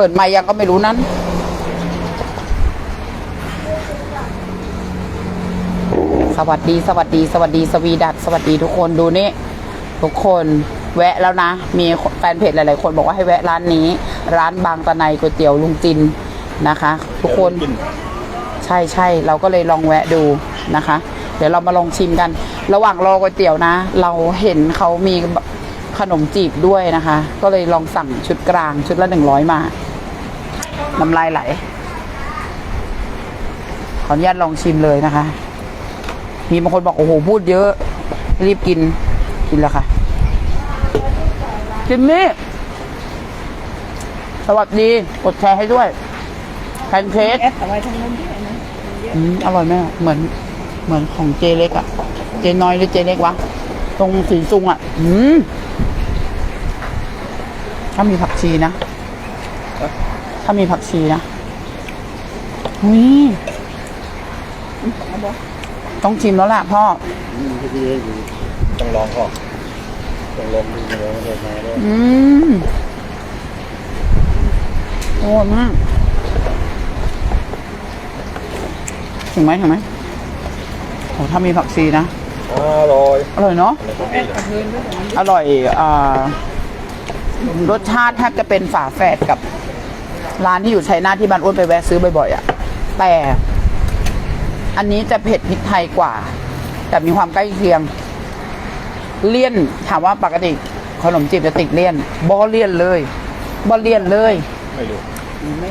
เปิดไมค์ยังก็ไม่รู้นั้น สวัสดีสวัสดี สวัสดีสวีดัตสวัสดีทุกคนดูนี่ทุกคนแวะแล้วนะ มีแฟนเพจหลาย ๆ คนบอกว่าให้แวะร้านนี้ ร้านบางตะไนก๋วยเตี๋ยวลุงจินนะคะ ทุกคนใช่ใช่เราก็เลยลองแวะดูนะคะ เดี๋ยวเรามาลองชิมกัน ระหว่างรอก๋วยเตี๋ยวนะ เราเห็นเขามีขนมจีบด้วยนะคะ ก็เลยลองสั่งชุดกลางชุดละหนึ่งร้อยมา น้ำลายไหล ขออนุญาตลองชิมเลยนะคะ มีบางคนบอกโอ้โหพูดเยอะ รีบกิน กินแล้วค่ะจิมมี่สวัสดี กดแชร์ให้ด้วยแพนเค้กแอปเอาไว้ทางนู้นด้วยนะอืมอร่อยไหมอะเหมือน เหมือนของเจเล็กอะเจน้อยหรือเจเล็กวะ ตรงสีซุงอะอืมถ้ามีผักชีนะ ถ้ามีผักชีนะหุยต้องชิมแล้วล่ะพ่อต้องลองก่อนต้องลองดูลองเลยมาด้วยอืมโอ้ยมากถึงไหมถึงไหมโอ้ถ้ามีผักชีนะอร่อย อร่อยเนาะอะไรพวกแอนี้ปกับเพื่อนด้วยของมันอร่อยอ่ารสชาติแทบจะเป็นฝาแฝดกับ ร้านที่อยู่ชัยนาทที่บ้านอ้วนไปแวะซื้อบ่อยๆอะ่ะ แต่อันนี้จะเผ็ดพริกไทยกว่า แต่มีความใกล้เคียง เลี่ยนถามว่าปกติขนมจีบจะติดเลี่ยนบอเลี่ยนเลยบอเลี่ยนเลย ไม่รู้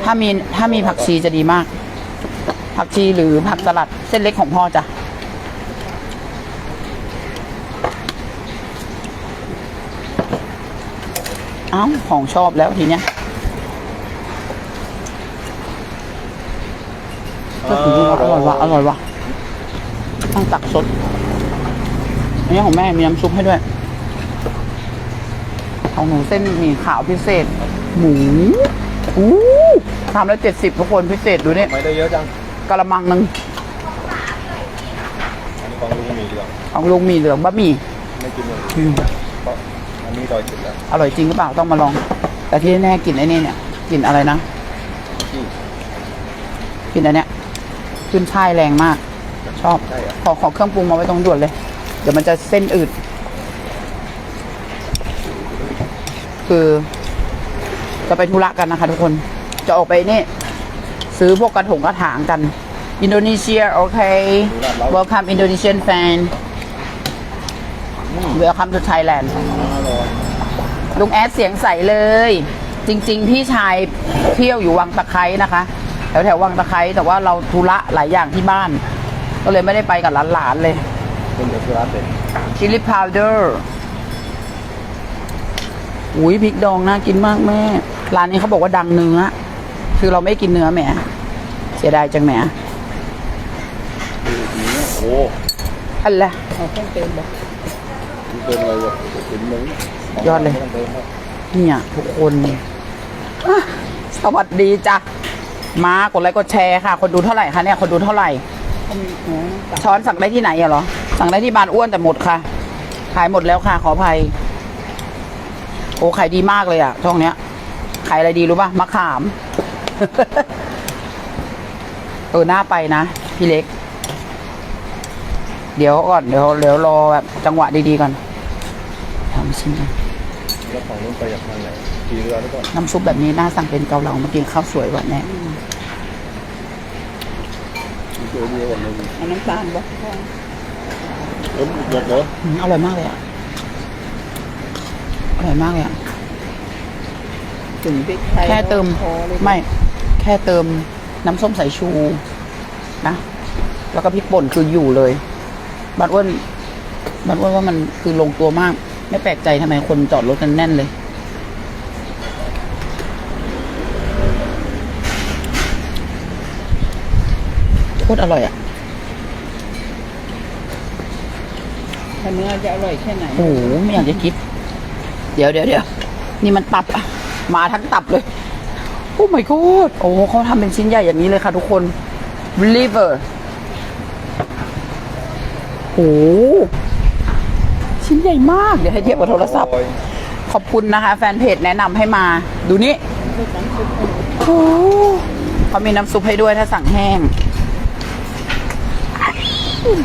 ถ้ามีถ้ามีผักชีจะดีมาก ผักชีหรือผักสลัดเส้นเล็กของพ่อจ้ะเอ้าของชอบแล้วทีเนี้ย ก็ถือว่าอร่อยว่ะอร่อยว่ะต้องตักสดอันนี้ของแม่มีน้ำซุปให้ด้วย ของหนูเส้นหมี่ขาวพิเศษ หมูอู้ทำแล้วเจ็ดสิบทุกคนพิเศษดูเนี่ยไม่ได้เยอะจังกระมังหนึ่งอันนี้ของลุงมีดีกว่าของลุงหมีเหลืองบะหมี่ไม่กินเลยอืมเพราะอันนี้ดอยจุดแล้วอร่อยจริงหรือเปล่าต้องมาลอง แต่ที่แน่ๆกลิ่นไอ้นี่เนี่ยกลิ่นอะไรนะกลิ่นอันเนี้ย ขึ้นช่ายแรงมาก ชอบ ใช่อะขอขอเครื่องปรุงมาไว้ตรงด่วนเลย เดี๋ยวมันจะเส้นอืด คือ จะไปธุระกันนะคะทุกคน จะออกไปนี่ ซื้อพวกกระถงกระถางกัน อินโดนีเซีย โอเค welcome Indonesian fan welcome to Thailand อร่อยลุงแอดเสียงใสเลย จริง ๆ พี่ชายเที่ยวอยู่วังตะไคร้นะคะ แถวแถววังตะไคร้แต่ว่าเราธุระหลายอย่างที่บ้าน ก็เลยไม่ได้ไปกับหลานๆเลยเป็นเดอะร้านเด็ดชิลลี่พาวเดอร์อุ้ยพริกดองน่ากินมากแม่ร้านนี้เขาบอกว่าดังเนื้อ คือเราไม่กินเนื้อแหมเสียดายจังแหมโอ้อันละเอาเครื่องเติมบอกมันเป็นอะไรวะเป็นหมูยอดเลย เนี่ยทุกคน สวัสดีจ้ะ มากดไลค์กดแชร์ค่ะ คนดูเท่าไหร่คะเนี่ยคนดูเท่าไหร่เอามีหัวตักช้อนสั่งได้ที่ไหนอะเหรอ สั่งได้ที่บานอ้วนแต่หมดค่ะ ขายหมดแล้วค่ะ ขออภัย โอ้ขายดีมากเลยอะช่องเนี้ย ขายอะไรดีรู้ป่ะมะขาม เออหน้าไปนะพี่เล็ก เดี๋ยวก่อนเดี๋ยวเดี๋ยวรอแบบจังหวะดีๆก่อนทำชิมกัน แล้วฝั่งนู้นไปจากทางไหน ขี่เรือหรือเปล่าน้ำซุปแบบนี้น่าสั่งเป็นเกาเหลามากินข้าวสวยกว่าแน่เจอเดียวกันเลยเอาน้ำตาลบอกพ่อเออหมดเหรออืมอร่อยมากเลยอะอร่อยมากเลยอะถึงพริกไทยแค่เติม พอเลยไม่ แค่เติมน้ำส้มสายชูนะ แล้วก็พริกป่นคืออยู่เลยบัดอ้วนบัดอ้วนว่ามันคือลงตัวมาก ไม่แปลกใจทำไมคนจอดรถกันแน่นเลย คตรอร่อยอะถ้าเนื้อจะอร่อยแค่ไหน โอ้โหไม่อยากจะคิด เดี๋ยวเดี๋ยวเดี๋ยวนี่มันตับอะมาทั้งตับเลย โอ้ my god โอ้เขาทำเป็นชิ้นใหญ่อย่างนี้เลยค่ะทุกคน liver โอ้ชิ้นใหญ่มาก เดี๋ยวให้เทียบกับโทรศัพท์ออยขอบคุณนะคะ แฟนเพจแนะนำให้มา ดูนี่ไปสั่งซุปให้หนูโอ้เขามีน้ำซุปให้ด้วยถ้าสั่งแห้งเสร็จแล้ว อื้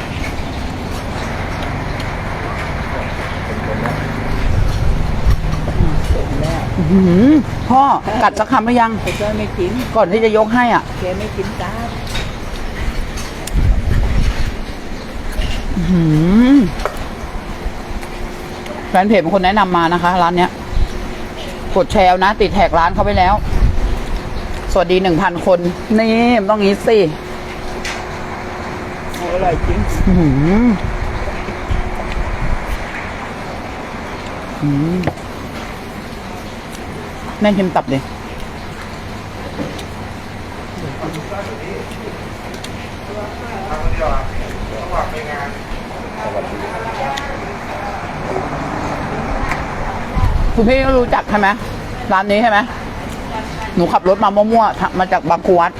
อหือพ่อกัดสักคำหรือยัง ไอ้จ้อยไม่กินก่อนที่จะยกให้อะ แกไม่กินตามอื้อหือแฟนเพจเป็นคนแนะนำมานะคะ ร้านเนี้ย กดแชร์เอานะ ติดแท็กร้านเขาไปแล้ว สวัสดีหนึ่งพันคน นี่มันต้องงี้สิเอร่อยจริงอื้อหืมแม่ชิมตับดิคุณพี่ก็รู้จักใช่ไหมร้านนี้ใช่ไหมหนูขับรถมามั่วๆ มาจากบางควัด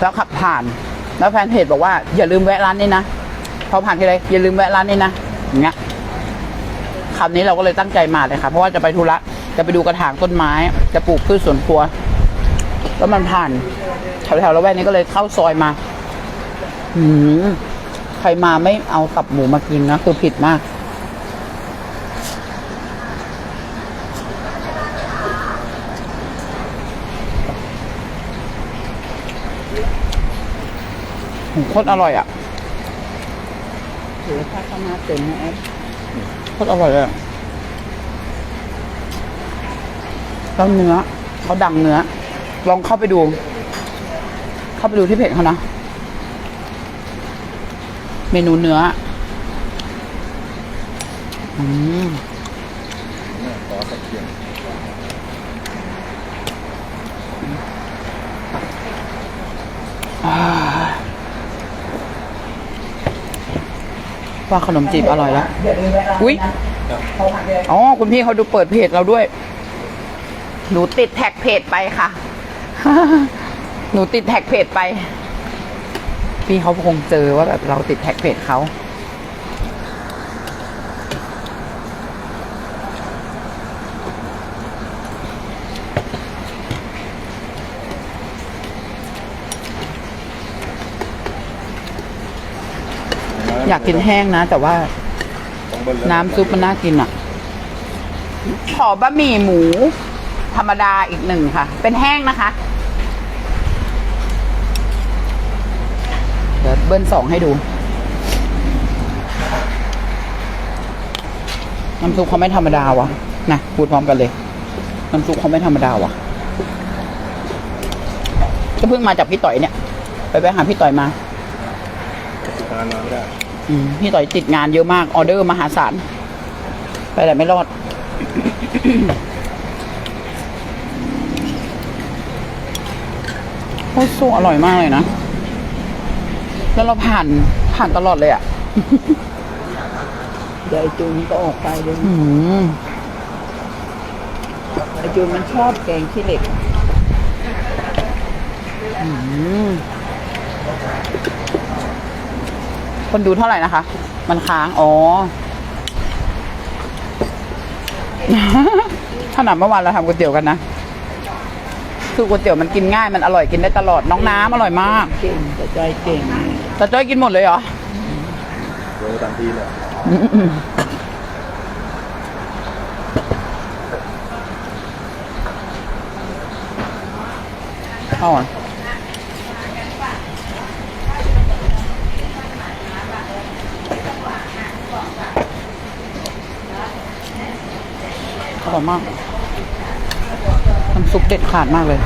แล้วขับผ่าน แล้วแฟนเพจบอกว่าอย่าลืมแวะร้านนี้นะพอผ่านทีไรอย่าลืมแวะร้านนี้นะอย่างเงี้ยคำนี้เราก็เลยตั้งใจมาเลยค่ะเพราะว่าจะไปธุระจะไปดูกระถางต้นไม้ จะปลูกพืชสวนครัวแล้วมันผ่านแถวๆละแวกนี้ก็เลยเข้าซอยมาอืมใครมาไม่เอาตับหมูมากินนะคือผิดมาก โคตรอร่อยอะเดี๋ยวถ้าเขามาเต็มนะแอปโคตรอร่อยเลยอะแล้วเนื้อเขาดังเนื้อ ลองเข้าไปดู เข้าไปดูที่เพจเขานะ เมนูเนื้อ อืม เนี่ยขอตะเกียง ว่าขนมจีบอร่อยแล้วอุ้ยอ๋อคุณพี่เขาดูเปิดเพจเราด้วย หนูติดแท็กเพจไปค่ะ หนูติดแท็กเพจไป พี่เขาคงเจอว่าแบบเราติดแท็กเพจเขา อยากกินแห้งนะ แต่ว่าน้ำซุปมันน่ากินอะ ขอบะหมี่หมู ธรรมดาอีกหนึ่งค่ะ เป็นแห้งนะคะเดี๋ยวเบิ้ลสองให้ดู น้ำซุปเขาไม่ธรรมดาวะนะพูดพร้อมกันเลย น้ำซุปเขาไม่ธรรมดาวะก็เพิ่งมาจากพี่ต่อยเนี่ย ไปไปหาพี่ต่อยมาติดงานมาไม่ได้ อืมพี่ต่อยติดงานเยอะมากออเดอร์มหาศาลไปแต่ไม่รอด โคตรสู้อร่อยมากเลยนะ แล้วเราผ่านผ่านตลอดเลยอะ่ะเดี๋ยวไอ้จูนก็ออกไปเดี๋ยวอืมไอ้จูนมันชอบแกงขี้เหล็ก อืม คนดูเท่าไหร่นะคะ มันค้าง อ๋อ ขนาดเมื่อวานเราทำก๋วยเตี๋ยวกันนะ คือก๋วยเตี๋ยวมันกินง่าย มันอร่อยกินได้ตลอด น้องน้ำอร่อยมาก เก่งแต่ใจเก่งแต่จ้อยกินหมดเลยเหรอโดยทันทีเลยอืมเอาอะอ ร่อยมากน้ำซุปเด็ดขาดมากเลย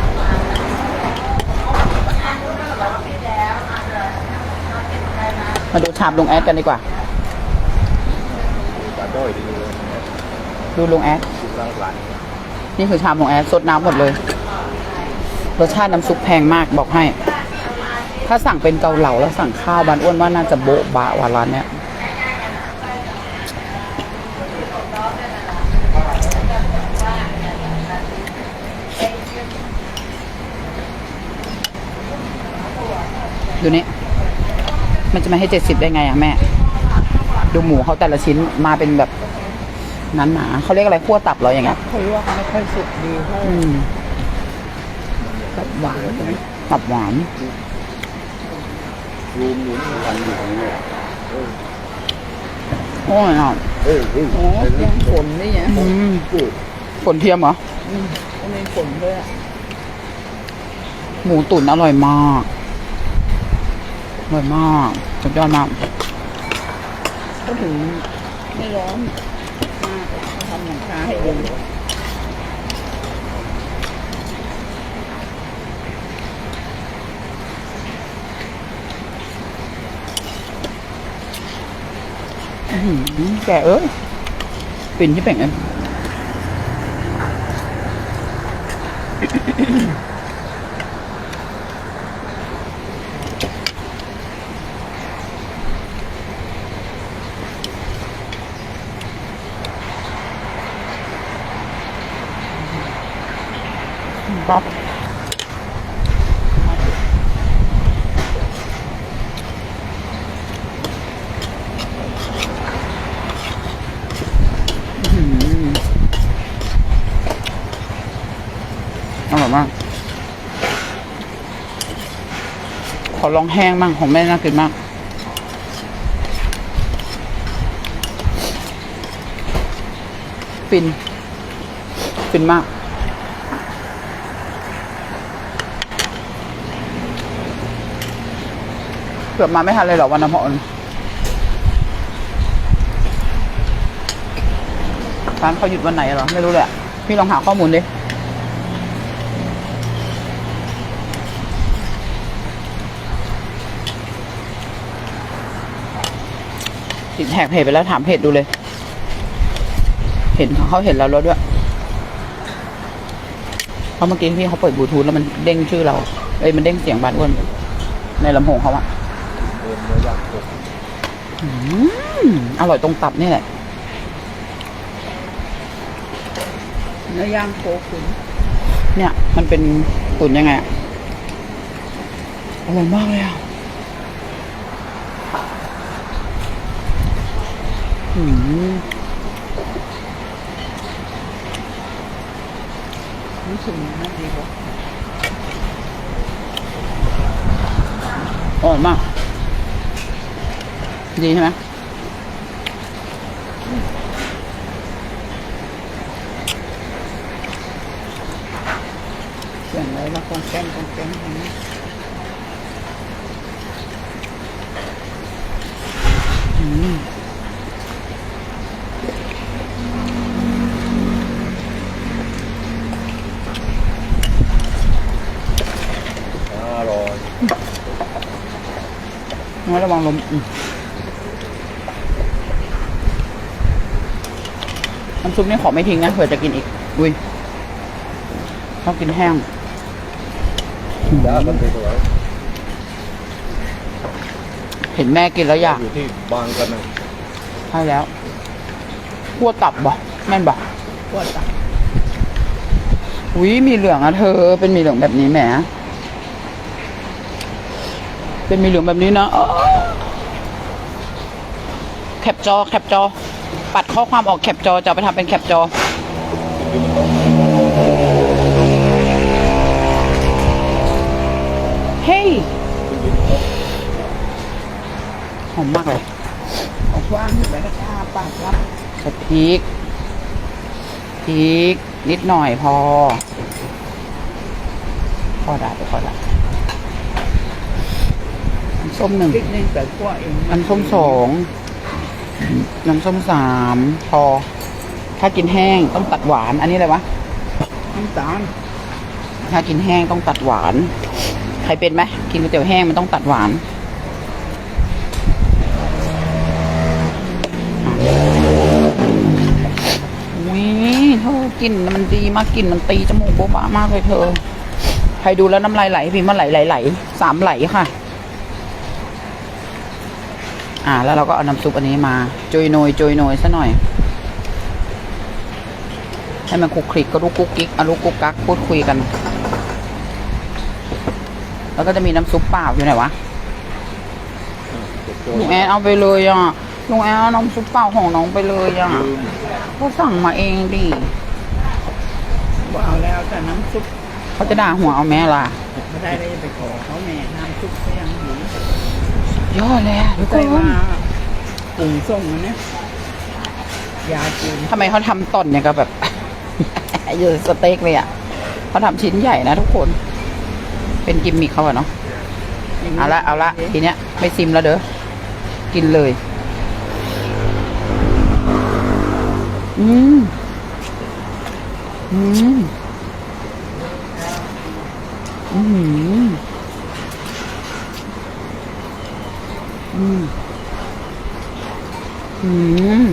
มาดูชามลุงแอดกันดีกว่า ดูลุงแอด นี่คือชามของแอดสดน้ำหมดเลย รสชาติน้ำซุปแพงมากบอกให้ ถ้าสั่งเป็นเกาเหลาแล้วสั่งข้าวบานอ้วนว่าน่าจะโบ๊ะบะว่าร้านเนี้ย ดูนี่มันจะมาให้เจ็ดสิบได้ไงอะแม่ ดูหมูเขาแต่ละชิ้นมาเป็นแบบนั้นหนาเขาเรียกอะไรขั้วตับเหรออย่างเงี้ยเขาลวกไม่ค่อยสุกดีเท่าอืมตับหวานรูมอยู่นี่วันอยู่ตรงนี้เออโอ้ยอะเออเออโอ้ยังฝนนี่ไงอืมเออฝนเทียมเหรออืมก็มีฝนด้วยอะหมูตุ๋นอร่อยมาก อร่อยมากสุดยอดมากก็ถึงไม่ร้อนมากเขาทำหลังคาให้เย็นอื้อหือแกเอ้ยปิ่นที่เป่งเอ็มปั๊บอื้อหืออร่อยมาก ขอ ลองแห้งบ้างของแม่น่ากินมาก ฟิน ฟินมาก เกือบมาไม่ทันเลยเหรอวันน้ำพรร้านเขาหยุดวันไหนเหรอ ไม่รู้เลยอะพี่ลองหาข้อมูลดิ ติดแท็กเพจไปแล้วถามเพจดูเลย เห็นเขาเห็นเราแล้วด้วยเพราะเมื่อกี้พี่เขาเปิดบลูทูธแล้วมันเด้งชื่อเรา เอ้ยมันเด้งเสียงบาดอ้วนในลำโพงเขาอะเดินเนื้อย่างกบอืมอร่อยตรงตับนี่แหละเนื้อย่างโคขุนเนี่ย มันเป็นตุ๋นยังไงอะอร่อยมากเลยอะอืม รู้สึกน่าดีกว่าอร่อยมาก ดีใช่ไหม เสียงอะไรละกองแกงกองแกงอย่างนี้ อืม อร่อย งั้นระวังลมอืมน้ำซุปนี่ขอไม่ทิ้งนะเผื่อจะกินอีก อุ้ยชอบกินแห้งจ้ามันสวยเห็นแม่กินแล้วอยากอยู่ที่บางกันนะใช่แล้วคั่วตับบ่แม่นบ่ปวดตับอุ้ยมีเหลืองอะเธอ เป็นมีเหลืองแบบนี้แหม เป็นมีเหลืองแบบนี้นะแคปจอแคปจอ ปัดข้อความออกแคปจอจะเอาไปทำเป็นแคปจอ เฮ้ยหอมมากเลยออกว่างอยู่แล้วก็ชาปากรับใส่พริกพริกนิดหน่อยพอ พอได้พอได้ ส้มหนึ่งพริกนี่ใส่ขั้วเองน้ำส้มสองน้ำส้มสามพอ ถ้ากินแห้งต้องตัดหวาน อันนี้อะไรวะน้ำตาลถ้ากินแห้งต้องตัดหวาน ใครเป็นไหมกินก๋วยเตี๋ยวแห้งมันต้องตัดหวานอุ้ยเธอกลิ่นมันดีมากกลิ่นมันตีจมูกโบ๊ะบะมากเลยเธอ ใครดูแล้วน้ำลายไหลพิมพ์มาไหลไหลไหลสามไหลค่ะ อ่า แล้วเราก็เอาน้ำซุปอันนี้มาจุยโนยจุยโนยซะหน่อย ให้มันคลุกคลิกก็ลุกกุ๊กกิ๊กอะลุกกุ๊กกักพูดคุยกัน แล้วก็จะมีน้ำซุปเปล่าอยู่ไหนวะลุงแอนเอาไปเลยอะลุงแอนเอาน้ำซุปเปล่าของน้องไปเลยอะลืมก็สั่งมาเองดิว่าเอาแล้วแต่น้ำซุปเขาจะด่าหัวเอาแม่ล่ะเไม่ได้เลยไปขอเขาแม่น้ำซุปก็ยังอ ยู่ยอดเลยอะทุกใจคนว่าปรุงส่งอันเนี้ยยาจีนทำไมเขาทำต่อนเนี่ยก็แบบ อยู่สเต็กเลยอะเขาทำชิ้นใหญ่นะทุกคน เป็นกิมมิคเขาอะเนาะเอาละเอาละทีเนี้ยไม่ซิมแล้วเด้อกินเลย อืมอืมอืม อืม อืม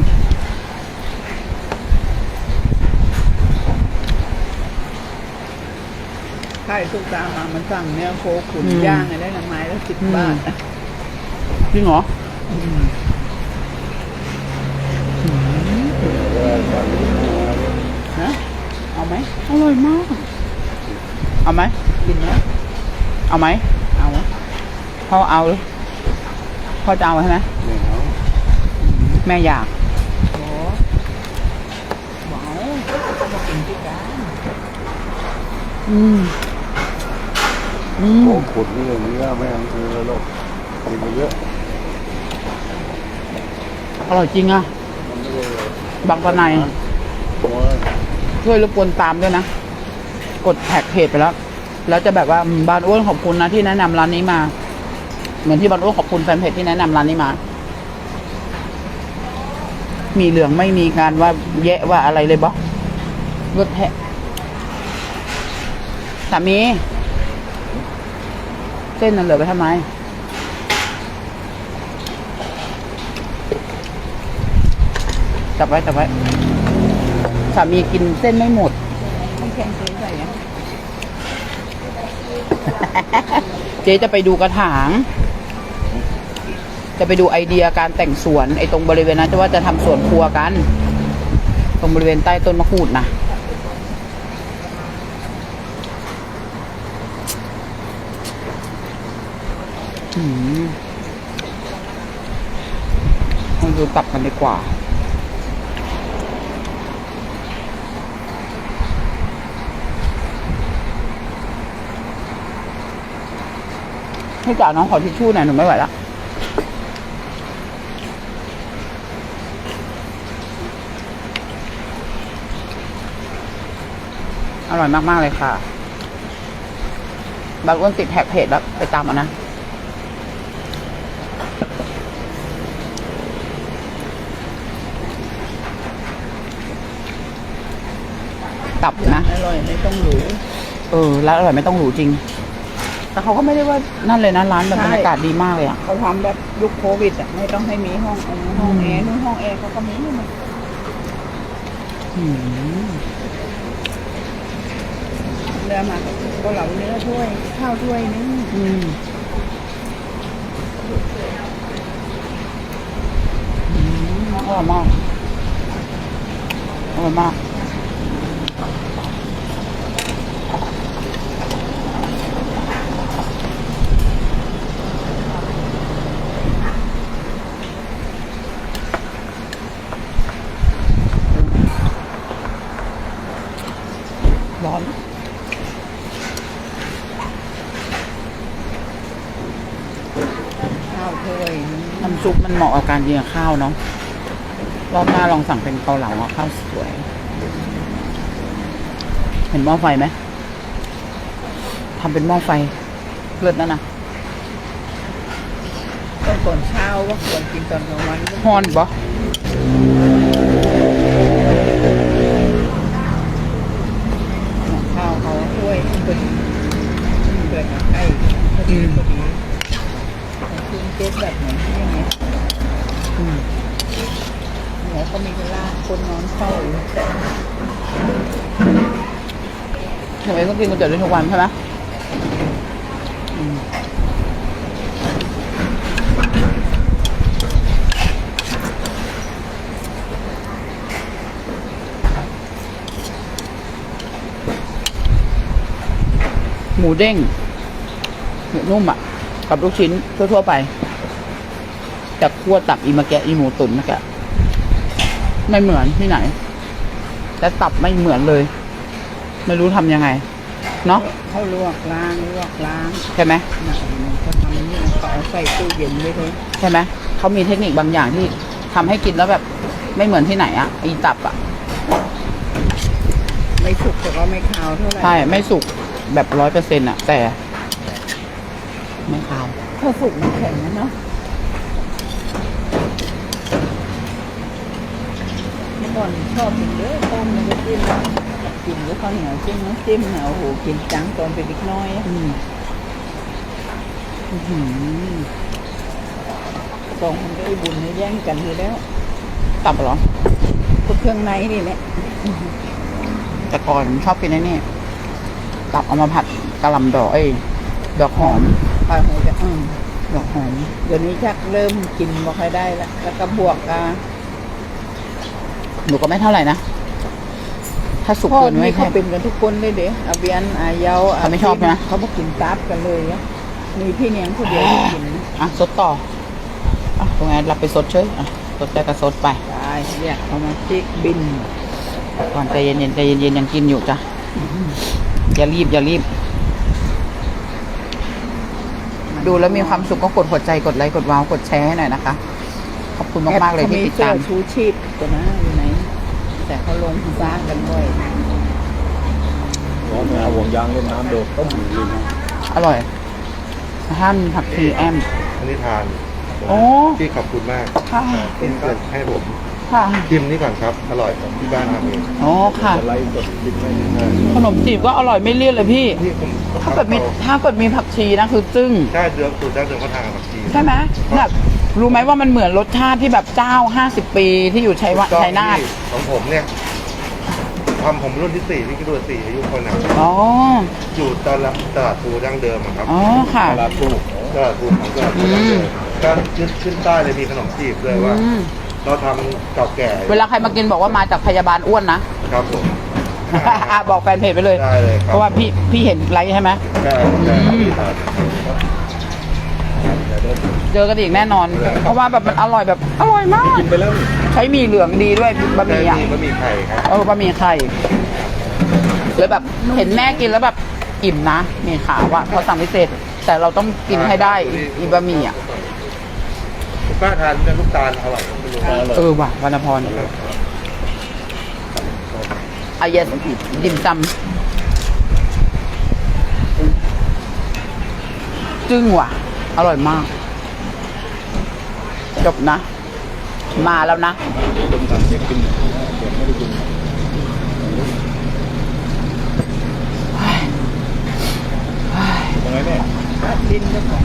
ใช่ทุกตามมามันสั่งเนื้อโคขุนอืม ย่างไงได้ละไม้ละสิบอืมบาทอะจริงเหรอนะเอาไหมอร่อยมาก เอาไหม กินไหมเอาไหมเอาไหมพ่อเอาหรือพ่อจะเอาใช่ไหมเนี่ยเนาะแม่อยาก โอ้หวาวก็มากินที่กันอืม อืมโอ้ขุดนี่อย่างนี้ก็ไม่เอาคือโลกกินไปเยอะอร่อยจริงอะ มันไม่ได้บางปะในโอ้ยช่วยรบกวนตามด้วยนะ กดแท็กเพจไปแล้ว แล้วจะแบบว่าอืมบานอ้วนขอบคุณนะที่แนะนำร้านนี้มา เหมือนที่บานอ้วนขอบคุณแฟนเพจที่แนะนำร้านนี้มา มีเหลืองไม่มีการว่าแยะว่าอะไรเลยบอรถแทะสามี เส้นนั้นเหลือไปทำไม จับไว้จับไว้สามีกินเส้นไม่หมดไม่แข็งเกินใส่อะเจ๊จะไปดูกระถาง จะไปดูไอเดียการแต่งสวน ไอ้ตรงบริเวณนั้นจะว่าจะทำสวนครัวกัน ตรงบริเวณใต้ต้นมะกรูดนะอืม มาดูกลับกันดีกว่า ให้จ่าน้องขอทิชชู่หน่อยหนูไม่ไหวแล้วอร่อยมาก ๆ เลยค่ะ บางอ้วนติดแท็กเพจแล้วไปตามเอะนะ ตับนะ อร่อยไม่ต้องหรู เออแล้วอร่อยไม่ต้องหรูจริง แต่เขาก็ไม่ได้ว่านั่นเลยนะร้านแบบบรรยากาศดีมากเลยอะ เขาทำแบบยุคโควิดอะไม่ต้องให้มีห้ององห้องแอร์นู่นห้องแอร์เขาก็มีหมดอืมเรือมาก็เหลาเนื้อถ้วย ข้าวถ้วยนึงอืมอืมอร่อยมากอร่อยมาก ร้อน ข้าวถ้วยนึง น้ำซุปมัน เหมาะกับการกินกับข้าวเนาะรอบหน้าลองสั่งเป็นเกาเหลาอะข้าวสวย เห็นหม้อไฟไหมทำเป็นหม้อไฟเลิศนั่นนะก็ก่อนเช้าว่าควรกินตอนกลางวันก็ฮอนปะ ข้าวเขาถ้วยพอดีเกิดกับไก่พอดีพอดีคุณเแบบไหนอย่างเงี้ยอืมหัวก็มีเวลาคนนอนเฝ้าอยู่หนูเองก็กินก๋วยเตี๋ยวด้วยทุกวันใช่ไหมอืมหมูเด้งหมูนุ่มอะ กับลูกชิ้นทั่ว ๆ ไป จากคั่วตับอีมาแกะอีหมูตุ๋นนะแกะไม่เหมือนที่ไหนแต่ตับไม่เหมือนเลย ไม่รู้ทำยังไง เนาะเขาลวกล้างลวกล้างใช่ไหมนะเขาทำนี่เขาเอาใส่ตู้เย็นไว้เลยใช่ไหมเขามีเทคนิคบางอย่างที่ทำให้กินแล้วแบบ ไม่เหมือนที่ไหนอะอีตับอะไม่สุกแต่ก็ไม่คาวเท่าไหร่ใช่ไม่สุกแบบร้อยเปอร์เซ็นต์อะแต่ ไม่ขาว ถ้าสุกมันแข็งนะเนาะเมื่อ ก่อนชอบกินเด้อต้มแล้วก็จิ้มกินแล้วข้าวเหนียวจิ้มน้ำจิ้มนะโอ้โหกินจังตอนเป็นเด็กน้อยอืมอื้อหือสองคนไอ้บุญเนี่ยแย่งกันอยู่แล้ว ตับหรอพวกเครื่องในนี่แหละแต่ก่อนชอบกินไอ้นี่ตับเอามาผัดกะหล่ำดอกเอ้ยดอกหอมปลาหัวจะอืมดอกหอมเดี๋ยวนี้ชักเริ่มกินบ่ค่อยได้ละแล้วก็บวกอะ หนูก็ไม่เท่าไหร่นะ ถ้าสุกพ่อเกินนี่ไม่เขาแค่เป็นกันทุกคนเลยเด้อาเบียนอาเยาเขาไม่ชอบนะ เขาบอกกินตับกันเลยอะมีพี่เนียงคนเดียวที่กินอะสดต่ออะตรงนั้นรับไปสดเฉยอะสดได้ก็สดไปได้เรียกเขามาจิกบินก่อนใจเย็นๆใจเย็นๆยังกินอยู่จ้ะอย่ารีบอย่ารีบ ดูแล้วมีความสุขก็กดหัวใจกดไลค์กดว้าวกดแชร์ให้หน่อยนะคะ ขอบคุณมากๆเลยที่ติดตามเขชูชีพตัวนะอยู่ไหน แต่เขาลงสร้างกันบ่อยร้อนนะห่วงยางเล่นน้ำโดดต้มอยู่นะอร่อยห้ามผักชีแอมอันนี้ทานโอ้พี่ขอบคุณมากค่ะที่เกิดให้ผมค่ะชิมนี่ก่อนครับ อร่อยของที่บ้านทำเองโอ้ค่ะจะไล่สดกินไม่ได้ขนมจีบก็อร่อยไม่เลี่ยนเลยพี่ที่ผมถ้าเกิดมีถ้าเกิดมีผักชีนะคือจึ้งได้เดือนสูตรได้เดือนเขาทานกับผักชีใช่ไหมแบบ รู้ไหมว่ามันเหมือนรสชาติที่แบบเจ้าห้าสิบปีที่อยู่ชัยวะก็ชัยนาทที่ของผมเนี่ยทำผมรุ่นที่สี่ที่กระโดดสี่อายุคนอะอ๋ออยู่ตลาดตลาดภูดั้งเดิมอะครับอ๋อค่ะตลาดภูตลาดภูของตลาดภูดั้งเดิมก็ขึ้นขึ้นใต้เลยมีขนมจีบด้วยว่าอืมเราทำเก่าแก่ เวลาใครมากินบอกว่ามาจากพยาบาลอ้วนนะครับผมอะบอกแฟนเพจไปเลยได้เลยครับเพราะว่าพี่พี่เห็นไลฟ์ใช่ไหมใช่ เจอกันอีกแน่นอน เพราะว่าแบบมันอร่อยแบบอร่อยมาก กินไปแล้วใช้หมี่เหลืองดีด้วยบะหมี่อะบะหมี่ไข่ครับเออบะหมี่ไข่เลยแบบเห็นแม่กินแล้วแบบอิ่มนะหมี่ขาวอะเพราะสั่งพิเศษ แต่เราต้องกินให้ได้อีบะหมี่อะคุณป้าทานเป็นลูกตาลอร่อยไม่รู้อร่อยเออว่ะวรรณพรอายสดิมซำจึ้งว่ะ อร่อยมาก จบนะ มาแล้วนะกินเด็กไม่ได้กินยังไงเนี่ยตัดดินก็ของ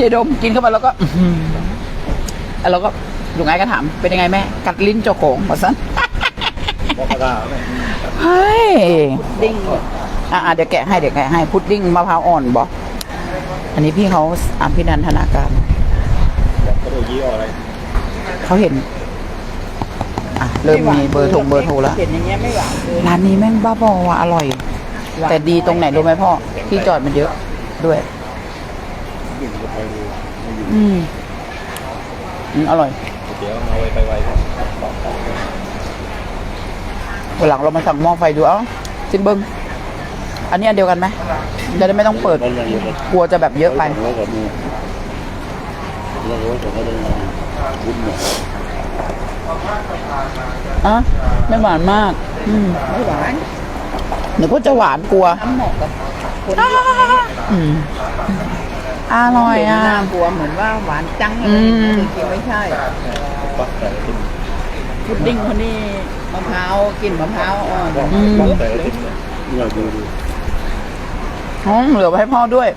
ยายดมกินเข้าไปแล้วก็อื้ออแล้วเราก็ลุงไอ้ก็ถาม เป็นยังไงแม่ กัดลิ้นเจ้าของมาสั้นบอกกระดาษเนี่ยเฮ้ยดิ้ง อะเดี๋ยวแกะให้เดี๋ยวแกะให้พุดดิ้งมะพร้าวอ่อนบอก อันนี้พี่เขาอะพี่นันทนาการบอกกระโดดยี่ห้ออะไรเขาเห็น อะ เริ่มมีเบอร์โทรเบอร์โทรแล้วเห็นอย่างเงี้ยไม่หวานเลยร้านนี้แม่งบ้าบอว่ะอร่อย แต่ดีตรงไหนรู้ไหมพ่อ ที่จอดมันเยอะด้วยดิ่งจะไปดูไม่อยู่อืมอืมอร่อย เดี๋ยวเอาไว้ไปไว้ครับวันหลังเรามาสั่งหม้อไฟดูเอ้าซิมเบิงอันนี้อันเดียวกันไหม จะได้ไม่ต้องเปิด กลัวจะแบบเยอะไปแล้วก็มีแล้วก็จะได้วุ้นเนี่ยอะ ไม่หวานมาก อืมไม่หวานเดี๋ยวก็จะหวานกลัวน้ำเหมาะกับคนอ่าอืมอร่อยอะน่ากลัวเหมือนว่าหวานจังอะไรอืมจริงๆไม่ใช่ปักแต่กินพุดดิ้งคนนี้มะพร้าวกินมะพร้าวอ่อนปักแต่กิ นเนี่ยดูดูอ๋อเหลือไว้ให้พ่อด้วย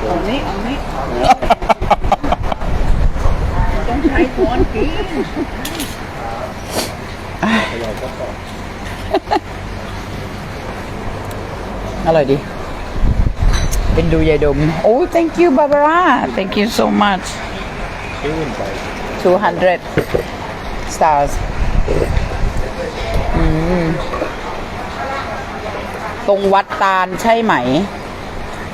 เอานี้เอานี้ต้องใช้ช้อนกินขยายก็ต่ออร่อยดี เป็นดูยายดม โอ้ thank you Barbara thank you so much ขึ้นไป200 stars อืม ตรงวัดตาลใช่ไหม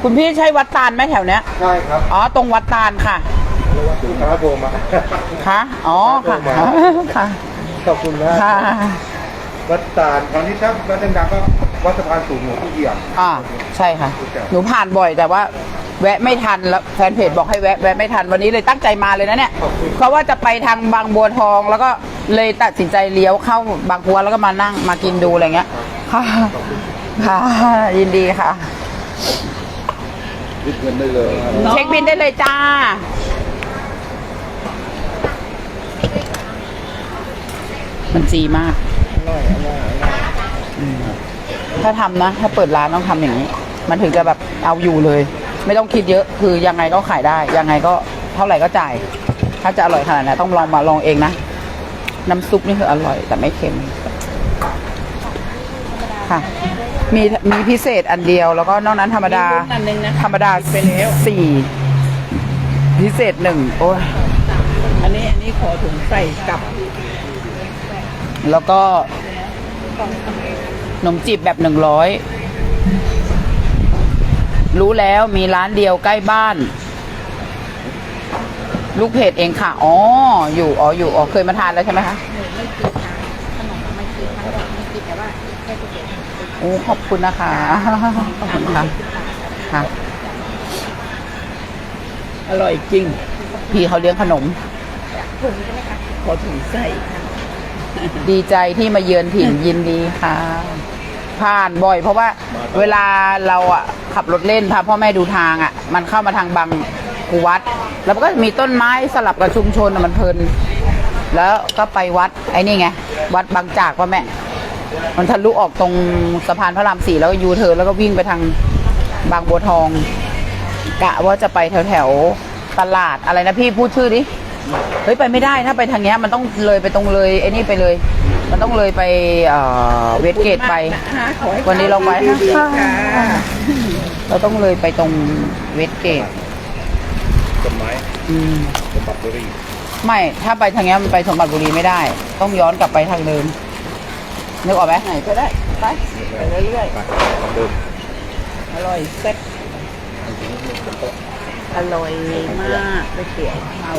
คุณพี่ใช่วัดตาลไหมแถวเนี้ย ใช่ครับอ๋อ ตรงวัดตาลค่ะลูกค้าโทรมาคะอ๋อค่ะค่ะขอบคุณมากค่ะวัดตาลตอนนี้ถ้าวัดดังๆก็วัดสะพานสูงหลวงพ่อเอี่ยมอ่าใช่ค่ะ หนูผ่านบ่อยแต่ว่า แวะไม่ทันแล้วแฟนเพจบอกให้แวะแวะไม่ทันวันนี้เลยตั้งใจมาเลยนะเนี่ยเพราะว่าจะไปทางบางบัวทองแล้วก็เลยตัดสินใจเลี้ยวเข้าบางบัวแล้วก็มานั่งมากินดูอะไรเงี้ยค่ะ ค่ะ ยินดีค่ะยึดเงินได้เลยเช็คบินได้เลยจ้า มันจีมากอร่อยอร่อยอร่อยถ้าทำนะ ถ้าเปิดร้านต้องทำอย่างนี้ มันถึงจะแบบเอาอยู่เลย ไม่ต้องคิดเยอะ คือยังไงก็ขายได้ ยังไงก็เท่าไหร่ก็จ่าย ถ้าจะอร่อยขนาดไหนต้องลองมาลองเองนะ น้ำซุปนี่คืออร่อยแต่ไม่เค็ม ค่ะ มีมีพิเศษอันเดียวแล้วก็นอกนั้นธรรมดา อันหนึงนะธรรมดาไปแล้วสี่พิเศษหนึ่งโอ้ยอันนี้อันนี้ขอถุงใส่กลับ แล้วก็ขนมจีบแบบหนึ่งร้อยรู้แล้วมีร้านเดียวใกล้บ้าน ลูกเพจเองค่ะ อ๋อ อยู่ อ๋อ อยู่ อ๋อ เคยมาทานแล้วใช่ไหมคะ โอ้ขอบคุณนะคะ ขอบคุณค่ะค่ะ อร่อยจริง พี่เขาเลี้ยงขนมขอถุงใส่ดีใจที่มาเยือนถิ่นยินดีค่ะ ผ่านบ่อย เพราะว่าเวลาเราอะขับรถเล่นพาพ่อแม่ดูทางอะ มันเข้ามาทางบางกูวัด แล้วมันก็มีต้นไม้สลับกับชุมชนอะมันเพลิน แล้วก็ไปวัดไอ้นี่ไง วัดบางจากว่าแม่ มันทะลุออกตรงสะพานพระรามสี่แล้วก็ยูเทิร์นแล้วก็วิ่งไปทางบางบัวทอง กะว่าจะไปแถวแถวๆตลาดอะไรนะพี่พูดชื่อดิเฮ้ยไปไม่ได้ถ้าไปทางเนี้ยมันต้องเลยไปตรงเลยไอ้นี่ไปเลย มันต้องเลยไปเอ่อเวสเกตไปนะคะขอให้วันนี้เราไปดีๆค่ะเราต้องเลยไปตรงเวสเกตต้นไม้อืมสมบัติบุรีไม่ถ้าไปทางเนี้ยมันไปสมบัติบุรีไม่ได้ ต้องย้อนกลับไปทางเดิม นึกออกไหมไหนก็ได้ ไปไปเรื่อยไปทางเดิมๆอร่อยเซ็ตอร่อยมากไปเตี๋ยวเขา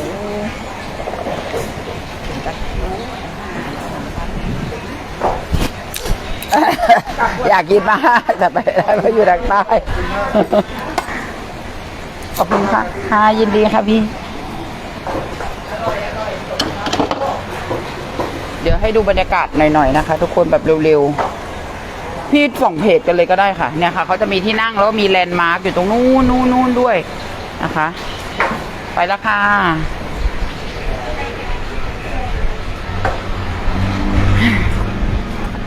อยากกินมากแต่ไปได้เพราะอยู่ทางใต้ขอบคุณค่ะค่ะยินดีค่ะพี่ เดี๋ยว ให้ดูบรรยากาศหน่อยๆนะคะ ทุกคนแบบเร็วๆ พี่ส่องเพจกันเลยก็ได้ค่ะ เนี่ยค่ะเขาจะมีที่นั่งแล้วมีแลนด์มาร์กอยู่ตรงนู้นนู้นนู้นด้วยนะคะ ไปแล้วค่ะ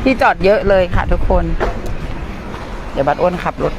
ที่จอดเยอะเลยค่ะทุกคน เดี๋ยวบัดอ้วนขับรถ